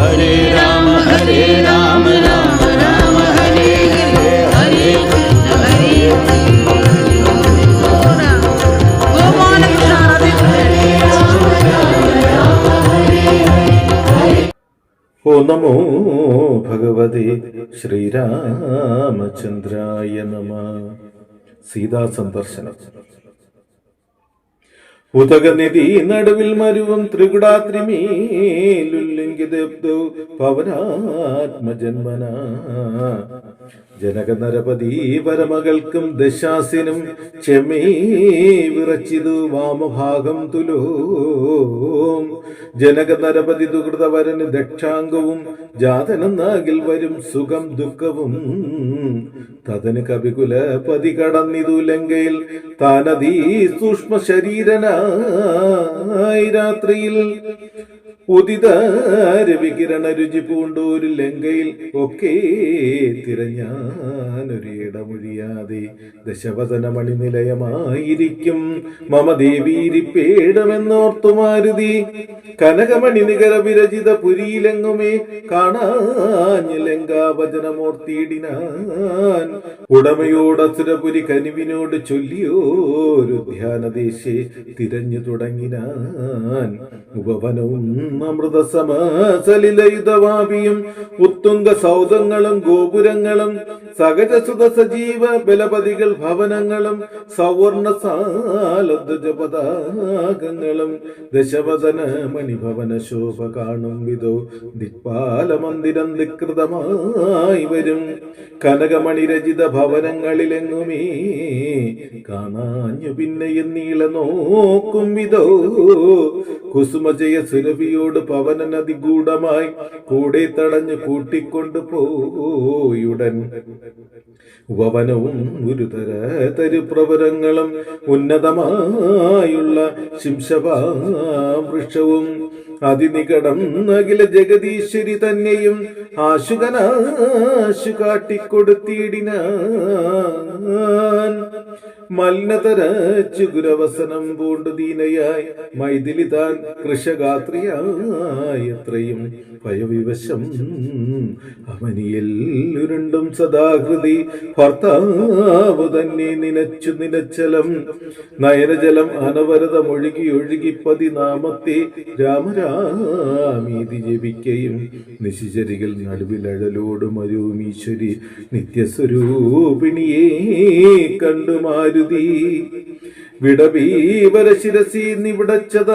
ஹரே ராம ஹரே ராம ராம ராம ஹரே ஹரே ഉദകനിധി നടുവിൽ മരുവും ത്രികുടാത്രിമേലുല്ലിംഗിതോ പവനാത്മജന്മന ജനക നരപതി പരമകൾക്കും ദശാസിനും വിറച്ചിതു വാമഭാഗം തുലോം. ജനകനരപതി ദുകൃതവരന് ദക്ഷാംഗവും ജാതനെന്നാകിൽ വരും സുഖം ദുഃഖവും. തതന് കവികുല പതി കടന്നിതു ലങ്കയിൽ താനതീ സൂക്ഷ്മ ശരീരനായി രാത്രിയിൽ ഉദിത വികിരണ രുചി പൂണ്ടൂര് ലങ്കയിൽ ഒക്കെ തിരഞ്ഞാനൊരു ഇടമൊഴിയാതെ ദശവസന മണിനിലയമായിരിക്കും മമ ദേവീരിപ്പേടമെന്നോർത്തു കനകമണി നികര വിരചിത പുരിയിലെങ്ങുമേ കാണാഞ്ഞ ലങ്കാവചനമോർത്തിയിടിനാൻ. ഉടമയോടസുരപുരി കനിവിനോട് ചൊല്ലിയോരു ധ്യാനദേശെ തിരഞ്ഞു തുടങ്ങിനാൻ. ഉപവനവും അമൃത സമാസലിലയുധവാപിയും ഉത്തുംഗ സൗധങ്ങളും ഗോപുരങ്ങളും സഹജസുത സജീവ ബലപതികൾ ഭവനങ്ങളും സവർണ സാലദ്വജപതാകങ്ങളും ദശവദന മണിഭവന ശോഭ കാണും വിധോ. ദിക്പാല മന്ദിരം നിക്കൃതമായി വരും. കനകമണി രചിത ഭവനങ്ങളിലെങ്ങുമേ കാണാഞ്ഞു പിന്നെയും നീള നോക്കും വിധോ. കുസുമജയ സുരഭിയോട് പവനൻ അതിഗൂഢമായി കൂടെ തടഞ്ഞു കൂട്ടിക്കൊണ്ടു പോയുടൻ ഉപവനവും ഗുരുതര തരുപ്രവരങ്ങളും ഉന്നതമായുള്ള ശിംശവൃക്ഷവും അതിനികടം അഖില ജഗദീശ്വരി തന്നെയും ആശുകനാശു കാട്ടിക്കൊടുത്തിടിനാൻ. മലിനതരച്ചു ഗുരവസനം പൂണ്ടു ദീനയായി. മൈഥിലി താൻ കൃഷഗാത്രിയായി. എത്രയും ഭയവിവശം അവനിയിൽ സദാകൃതി ഭർത്താവ് തന്നെ നിനച്ചു നിനച്ചലം. നയനജലം അനവരതം ഒഴുകി ഒഴുകി പതിനാമത്തെ രാമരാമീതി ജപിക്കയും നിശിചരികൾ നടുവിലഴലോടും അരൂമീശ്വരി നിത്യസ്വരൂപിണിയെ കണ്ടു മാരുതി വിടവീവര ശിരസി നിവിടച്ചതാന്തർഗതൻ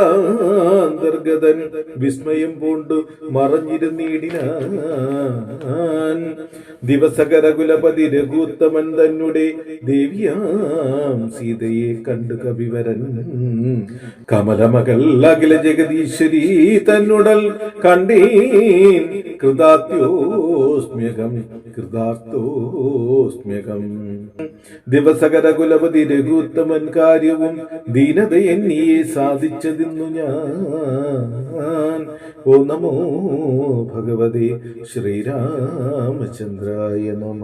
വിസ്മയം പൂണ്ടു മറഞ്ഞിരുന്നീടിനാൻ ദിവസകരകുലപതി രഘുത്തമൻ തന്നെ ദേവിയാം സീതയെ കണ്ടു കവിവരൻ. കമലമകൾ അഖില ജഗദീശ്വരി തന്നുടൽ കണ്ടീൻ. കൃതാത്യോസ്മ്യകം കൃതാർത്ഥോസ്മ്യകം ദിവസകര കുലപതി രഘുത്തമൻ കാര്യവും ദീനത എന്നീ സാധിച്ചതിന്നു ഞാൻ. ഓ നമോ ഭഗവതി ശ്രീരാമചന്ദ്രായ നമ.